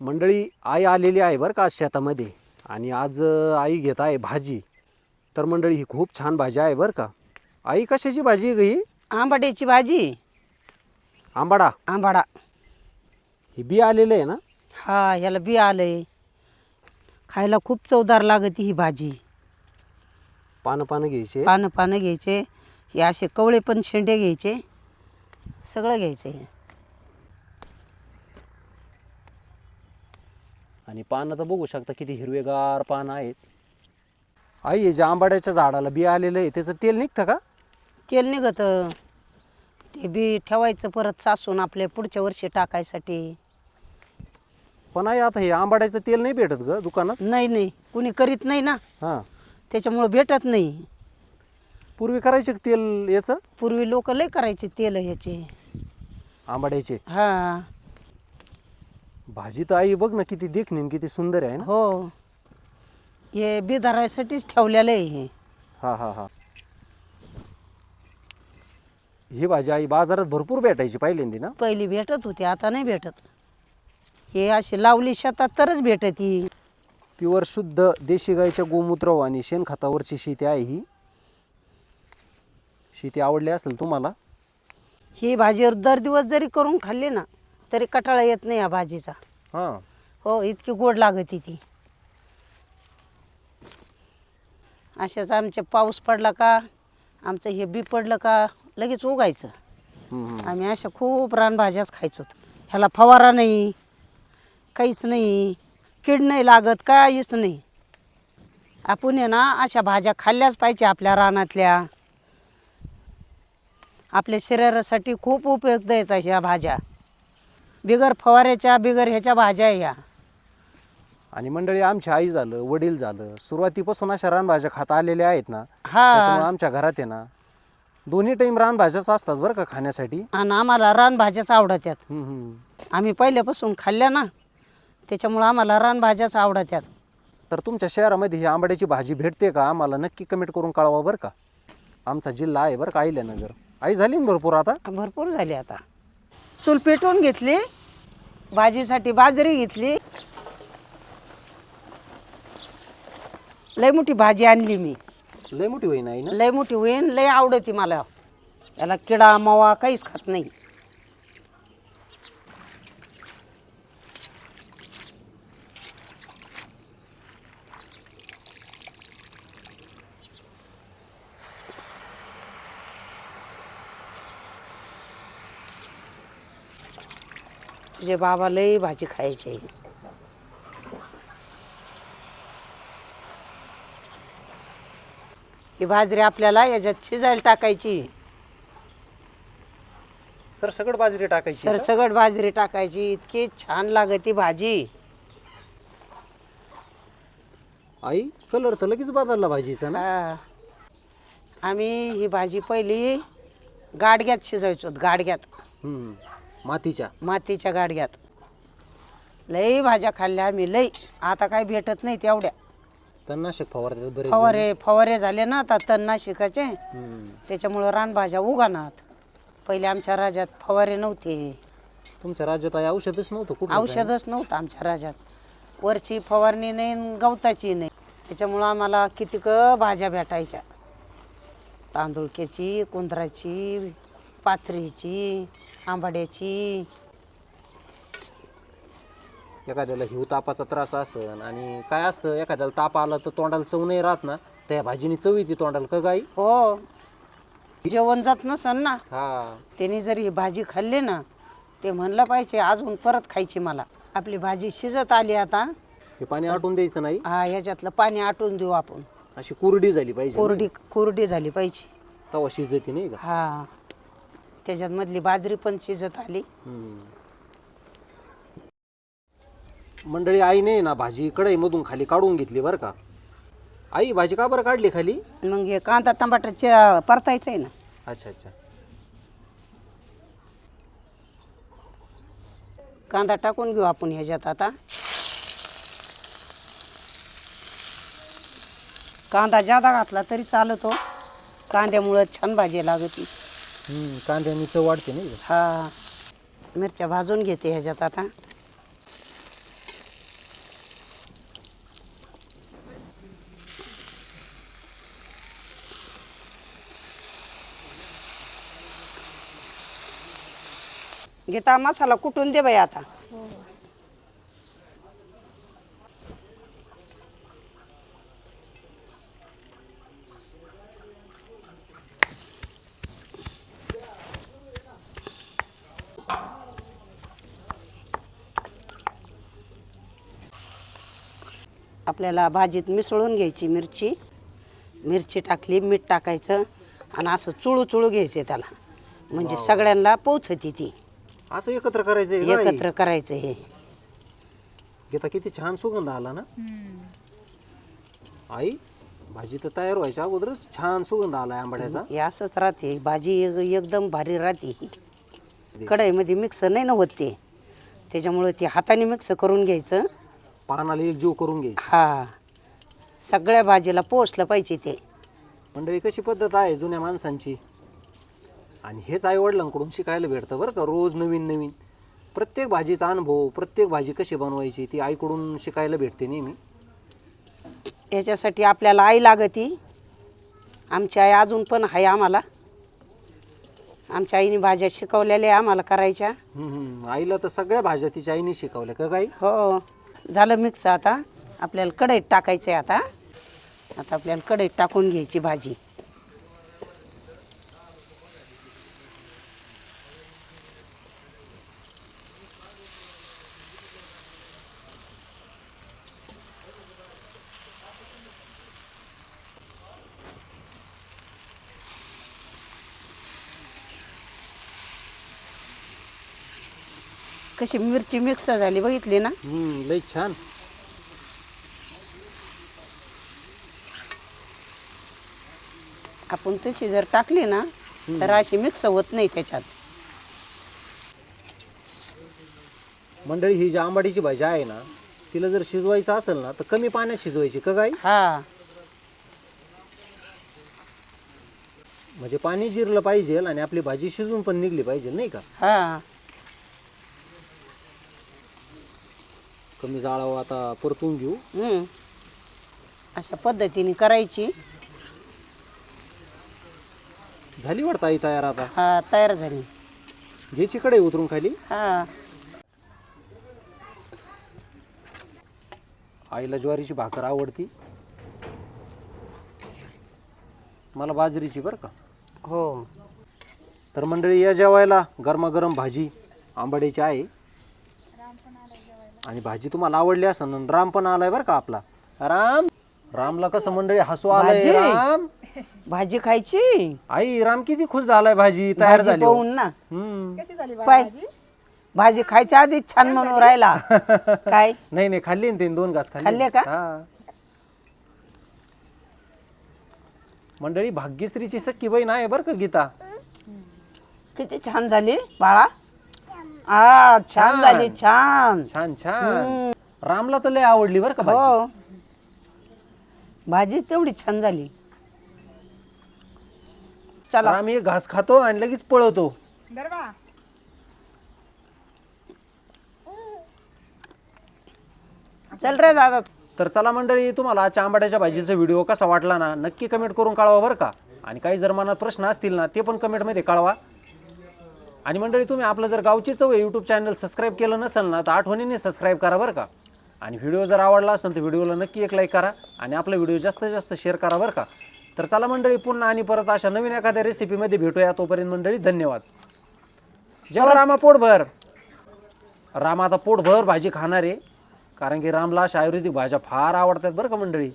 मंडळी आई आलेली आहे बरं का आज शेतामध्ये आणि आज आई घेत आहे भाजी. तर मंडळी ही खूप छान भाजी आहे बरं का. आई कशाची भाजी आहे ग ही? आंबाड्याची भाजी. आंबाडा. आंबाडा. ही बी आलेलं आहे ना? हा याला बी आलंय. खायला खूप चवदार लागते ही भाजी. पानं पानं घ्यायचे? पानं पानं घ्यायचे. हे असे कवळे पण शेंडे घ्यायचे. सगळं घ्यायचं आणि पानं तर बघू शकता किती हिरवेगार पानं आहेत. आई हे जे आंबाड्याच्या झाडाला बी आलेलं आहे त्याचं तेल निघतं का? तेल निघतं. ते बी ठेवायचं परत सासून आपल्या पुढच्या वर्षी टाकायसाठी. पण आई आता हे आंबाड्याचं तेल नाही भेटत ग दुकानात? नाही नाही. कुणी करीत नाही ना. हां. त्याच्यामुळं भेटत नाही. पूर्वी करायचे का तेल याचं? पूर्वी लोक लय करायचे तेल ह्याचे. आंबाड्याचे? हा. भाजी तर आई बघ ना किती देखणी किती सुंदर आहे ना. हो. हे बी धरायसाठीच ठेवलेलं आहे हे. हा हा हा. ही भाजी आई बाजारात भरपूर भेटायची पहिल्यांदी ना? पहिली भेटत होती आता नाही भेटत. हे अशी लावली शेतात तरच भेटत ही. प्युअर शुद्ध देशी गाईच्या गोमूत्र आणि शेणखतावरची शेती आहे ही. शेती आवडली असेल तुम्हाला? ही भाजी दर दिवस जरी करून खाल्ली ना तरी कटाळा येत नाही या भाजीचा. हां. हो इतकी गोड लागते ती. अशाच आमचे पाऊस पडला का आमचं हे बी पडलं का लगेच उगायचं. आम्ही अशा खूप रानभाज्याच खायचो. ह्याला फवारा नाही काहीच नाही कीड नाही लागत काहीच नाही. आपण आहे ना अशा भाज्या खाल्ल्याच पाहिजे आपल्या रानातल्या. आपल्या शरीरासाठी खूप उपयुक्त आहेत अशा भाज्या. बिगर फवाऱ्याच्या बिगर ह्याच्या भाज्या आहे ह्या आणि मंडळी आमची आई झालं वडील झालं सुरुवातीपासून अशा रानभाज्या खाता आलेल्या आहेत ना त्याच्यामुळे हा आमच्या घरात आहे ना दोन्ही टाईम रानभाज्याच असतात बरं का खाण्यासाठी. आणि आम्हाला रानभाज्याच आवडत्यात हम्म, हम्म. आम्ही पहिल्यापासून खाल्ल्या ना त्याच्यामुळं आम्हाला रानभाज्याच आवडत्यात तर तुमच्या शहरामध्ये ही आंबाड्याची भाजी भेटते का? आम्हाला नक्की कमेंट करून कळवा बरं का. आमचा जिल्हा आहे बरं का अहिल्यानगर. आई झाली ना भरपूर आता? भरपूर झाली आता. चूल पेटवून घेतली. भाजीसाठी बाजरी घेतली. लय मोठी भाजी आणली मी. लय मोठी होईन आई ना? लय मोठी होईन लय आवडती मला. याला किडा मवा काहीच खात नाही. तुझे बाबा लय भाजी खायची ही बाजरी आपल्याला याच्यात शिजायला टाकायची सर सगळं बाजरी टाकायची का? सरसगट बाजरी टाकायची इतकी छान लागती भाजी आई कलर तर लगेच बदलला भाजीचा ना हा. आम्ही ही भाजी पहिली गाडग्यात शिजवायचो गाडग्यात हम्म. मातीच्या? मातीच्या गाडग्यात. लई भाज्या खाल्ल्या आम्ही लई. आता काय भेटत नाही तेवढ्या. तणनाशक फवारतात बरेच जण. फवारे फवारे झाले ना आता तणनाशिकाचे. हम्म. त्याच्यामुळं रानभाज्या उगानात. पहिले आमच्या राज्यात फवारे नव्हते. तुमच्या राज्यात आई औषधच नव्हतं कुठं औषधच नव्हतं आमच्या राज्यात. वरची फवारणी नाही न गवताची नाही. त्याच्यामुळं आम्हाला कितीक भाज्या भेटायच्या. तांदुळक्याची कुंदराची पाथरीची आंबाड्याची. एखाद्याला हिव तापाचा त्रास असन आणि काय असतं एखाद्याला ताप आला तर तोंडाला चव नाही राहत ना त्या भाजीने चव येते तोंडाला का गाई? हो. जेवण जात नसन ना हा. त्यांनी जर ही भाजी खाल्ली ना ते म्हणलं पाहिजे अजून परत खायची मला. आपली भाजी शिजत आली आता. हे पाणी आटून द्यायचं नाही? हा ह्याच्यातलं पाणी आटून देऊ आपण. अशी कोरडी झाली पाहिजे कोरडी कोरडी झाली पाहिजे. तवा शिजते नाही का? हा. त्याच्यात मधली बाजरी पण शिजत आली. मंडळी आईने ना भाजी कढईमधून खाली काढून घेतली बरं का? आई भाजी का बरं काढली खाली? मग हे कांदा टमाटाच्या परतायचं आहे ना. अच्छा अच्छा. कांदा टाकून घेऊ आपण ह्याच्यात आता. कांदा जादा घातला तरी चालतो. कांद्यामुळं छान भाजी लागती. हम्म, कांद्यानी चव वाढते नाही हा. मिरच्या भाजून घेते ह्याच्यात आता. घेता मसाला कुटून दे बाई आता? हो. आपल्याला भाजीत मिसळून घ्यायची मिरची. मिरची टाकली मीठ टाकायचं आणि असं चुळू चुळू घ्यायचे त्याला. म्हणजे सगळ्यांना पोचती ती. असं एकत्र करायचं? एकत्र करायचं हे. गीता किती छान सुगंध आला ना? आई भाजी तर तयार व्हायच्या अगोदरच छान सुगंध आला आंबाड्याचा. हे असंच राहते. भाजी एक- एकदम भारी राहते ही. कढईमध्ये मिक्स नाही ना होत ते. त्याच्यामुळे ते हाताने मिक्स करून घ्यायचं. पानाला एक जीव करून घ्यायची हा. सगळ्या भाजीला पोचलं पाहिजे ते. मंडळी कशी पद्धत आहे जुन्या माणसांची? आणि हेच आई वडिलांकडून शिकायला भेटतं बरं का रोज नवीन नवीन. प्रत्येक भाजीचा अनुभव प्रत्येक भाजी कशी बनवायची ती आईकडून शिकायला भेटते नेहमी. याच्यासाठी आपल्याला आई लागती. आमची आई अजून पण आहे आम्हाला. आमच्या आईने भाज्या शिकवलेल्या आहे आम्हाला करायच्या. हम्म, हम्म. आईला तर सगळ्या भाज्या तिच्या आईने शिकवल्या का काही हो. झालं मिक्स आता. आपल्याला कढईत टाकायचं आहे आता. आता आपल्याला कढईत टाकून घ्यायची भाजी. कशी मिरची मिक्स झाली बघितली ना? हम्म, लई छान. आपण तशी जर टाकली ना तर अशी मिक्स होत नाही त्याच्यात. मंडळी ही जी आंबाडीची भाजी आहे ना तिला जर शिजवायचं असेल ना तर कमी पाण्यात शिजवायची का काही हा. म्हणजे पाणी जिरलं पाहिजे आणि आपली भाजी शिजून पण निघली पाहिजे नाही का? हा. कमी जाळावं आता परतून घेऊ. हम्म. अशा पद्धतीने करायची. झाली वाटतं आई तयार आता? हा तयार झाली. घ्यायची कडे उतरून खाली? हा. आईला ज्वारीची भाकर आवडती. मला बाजरीची बरं का? हो. तर मंडळी या जेवायला गरमागरम भाजी आंबाड्याची आहे. आणि भाजी तुम्हाला आवडली आणि राम पण आलाय बरं का आपला. राम रामला कसं मंडळी हसू आलंय भाजी? राम. भाजी खायची? आई राम किती खुश झालाय भाजी तयार भाजी झाली पाहून ना. हम्म. पाय. भाजी? खायच्या आधीच छान म्हणून राहिला. काय? नाही नाही खाल्ली ना ते दोन घास खाल्ली. खाल्ले का? हा. मंडळी भाग्यश्रीची सख्खी बहीण आहे बरं का गीता. किती छान झाली बाळा. आ छान झाली छान. छान छान. रामला तर लय आवडली बरं का भाजी हो. भाजी. तेवढी छान झाली. चला. राम एक घास खातो आणि लगेच पळवतो. चल रे दादा. तर चला मंडळी तुम्हाला आजच्या आंबाड्याच्या भाजीचा व्हिडिओ कसा वाटला ना नक्की कमेंट करून कळवा बरं का. आणि काही जर मनात प्रश्न असतील ना ते पण कमेंटमध्ये कळवा. आणि मंडळी तुम्ही आपलं जर गावची चव यूट्यूब चॅनल सबस्क्राईब केलं नसेल ना तर आठवणीने सबस्क्राईब करा बरं का. आणि व्हिडिओ जर आवडला असेल तर व्हिडिओला नक्की एक लाईक करा आणि आपला व्हिडिओ जास्तीत जास्त शेअर करा बरं का. तर चला मंडळी पुन्हा आणि परत अशा नवीन एखाद्या रेसिपीमध्ये भेटूया. तोपर्यंत मंडळी धन्यवाद. जेव्हा हो रामा पोटभर. राम आता पोटभर भाजी खाणार आहे कारण की रामला अशा आयुर्वेदिक भाज्या फार आवडतात बरं का मंडळी.